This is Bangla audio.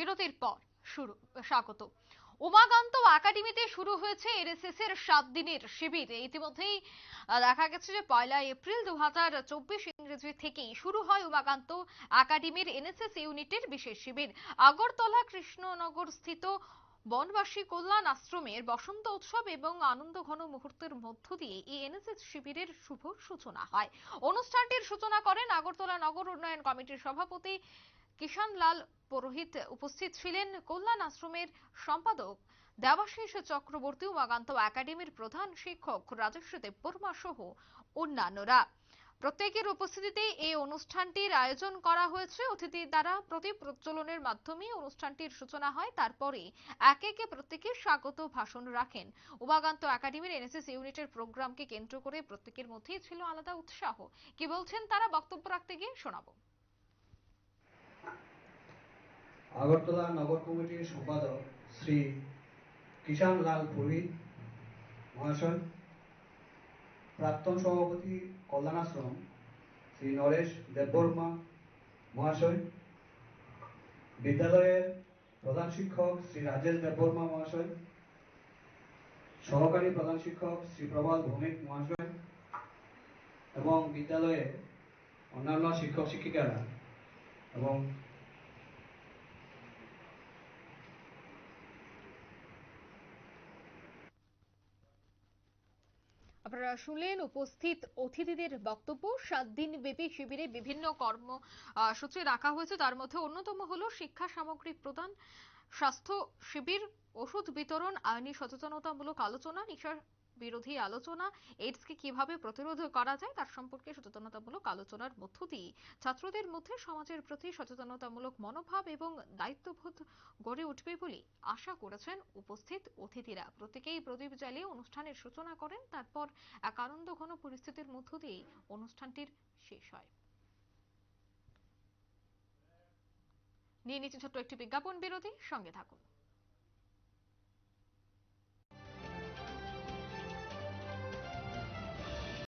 বিরতির পর। শুরু, স্বাগত। উমাকান্ত একাডেমিতে শুরু হয়েছে এনএসএস এর সাত দিনের শিবির। ইতিমধ্যেই দেখা গেছে যে পয়লা এপ্রিল দু হাজার চব্বিশ ইংরেজি থেকেই শুরু হয় উমাকান্ত একাডেমির এনএসএস ইউনিটের বিশেষ শিবির। আগরতলা কৃষ্ণনগর স্থিত বনবাসী কল্যাণ আশ্রমের বসন্ত উৎসব এবং আনন্দ ঘন মুহূর্তের মধ্য দিয়ে এই এনএসএস শিবিরের শুভ সূচনা হয়। অনুষ্ঠানটির সূচনা করেন আগরতলা নগর উন্নয়ন কমিটির সভাপতি কিষান লাল পুরোহিত উপস্থিত ছিলেন কল্যাণ আশ্রমের সম্পাদক দেবাশিস চক্রবর্তী উমাকান্ত একাডেমির প্রধান শিক্ষক রাজস্ব দেববর্মা সহ অন্যান্যরা। প্রত্যেকের উপস্থিতিতে এই অনুষ্ঠানটির আয়োজন করা হয়েছে। অতিথির দ্বারা প্রতি প্রজ্বলনের মাধ্যমে অনুষ্ঠানটির সূচনা হয়। তারপরে একে একে প্রত্যেকে স্বাগত ভাষণ রাখেন। উমাকান্ত একাডেমির এনএসএস ইউনিটের প্রোগ্রামকে কেন্দ্র করে প্রত্যেকের মধ্যেই ছিল আলাদা উৎসাহ। কি বলছেন তারা? বক্তব্য রাখতে গিয়ে শোনাবো। আগরতলা নগর কমিটির সম্পাদক শ্রী কিষান লাল পুরোহিত মহাশয়, প্রাক্তন সভাপতি কল্যাণাশ্রম শ্রী নরেশ দেববর্মা মহাশয়, বিদ্যালয়ের প্রধান শিক্ষক শ্রী রাজেশ দেববর্মা মহাশয়, সহকারী প্রধান শিক্ষক শ্রী প্রবাল ভৌমিক মহাশয় এবং বিদ্যালয়ে অন্যান্য শিক্ষক শিক্ষিকারা এবং আপনারা শুনলেন উপস্থিত অতিথিদের বক্তব্য। সাত দিন ব্যাপী শিবিরে বিভিন্ন কর্ম আহ, সূচি রাখা হয়েছে। তার মধ্যে অন্যতম হলো শিক্ষা সামগ্রী প্রদান স্বাস্থ্য শিবির ওষুধ বিতরণ আইনি সচেতনতামূলক আলোচনা নিশার বিরোধী আলোচনা এইডসকে কীভাবে প্রতিরোধ করা যায় তার সম্পর্কে সচেতনতামূলক আলোচনার মধ্য দিয়ে ছাত্রদের মধ্যে সমাজের প্রতি সচেতনতামূলক মনোভাব এবং দায়িত্ববোধ গড়ে উঠবে বলে আশা করেছেন উপস্থিত অতিথিরা। প্রত্যেকেই প্রদীপ জ্বালিয়ে অনুষ্ঠানের সূচনা করেন, তারপর এক আনন্দ ঘন পরিস্থিতির মধ্য দিয়ে অনুষ্ঠানটির শেষ হয়। নিয়ে নিচ্ছে ছোট্ট একটি বিজ্ঞাপন বিরতি, সঙ্গে থাকুন।